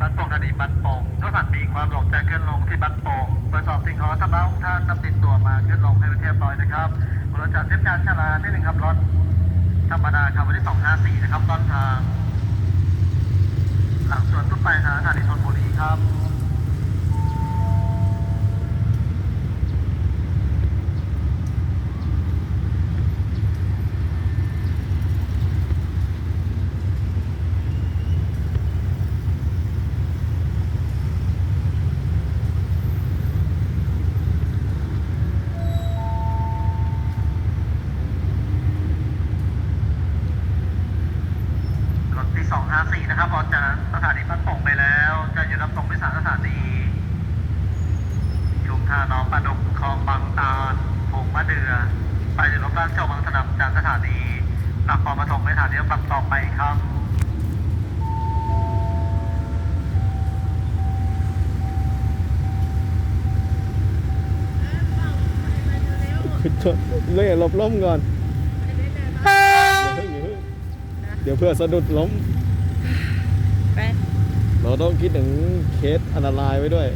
บ้านโป่งอดีตบ้านโป่งรถสันมีความหลงจะขึ้นลงที่บ้านโป่งตรวจสอบสิ่งของสำรับท่านนำติดตัวมาขึ้นลงให้เที่เรียบร้อยนะครับบริจะเทียบการชาลาที่หนึ่งครับรถธรรมดาครับวันที่สองห้าสี่นะครับต้นทาง หลังสวนตุ้ไปหาสถานีชนบุรีครับ รถที่ 4นะครับออกจากสถานีบ้านป่งไปแล้ว จะอยู่รับตรงไปสามสถานีชุมทาน้องปลาดุกคลองบางตาลผงมะเดือ ไปถึงรถบ้านเจ้าบางสนับจากสถานีนครปฐมไปสถานีรถบัสต่อไปครับเล่หลบล้มก่อนเพิ่งอย่าเดี๋ยวเพื่อสะดุดล้ม เราต้องคิดถึงเคสอันตรายไว้ด้วย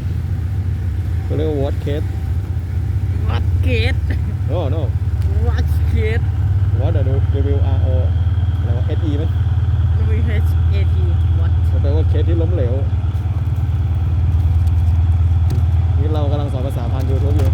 ก็เรียกว่าวอตเคส What kid? โน่โน่ What kid? วอตเดอะวิวอาร์โออะไรวะเอสไหมัน W H A T What? มันแปลว่าเคสที่ล้มเหลว นี่เรากำลังสอนภาษาผ่านยูทูบอยู่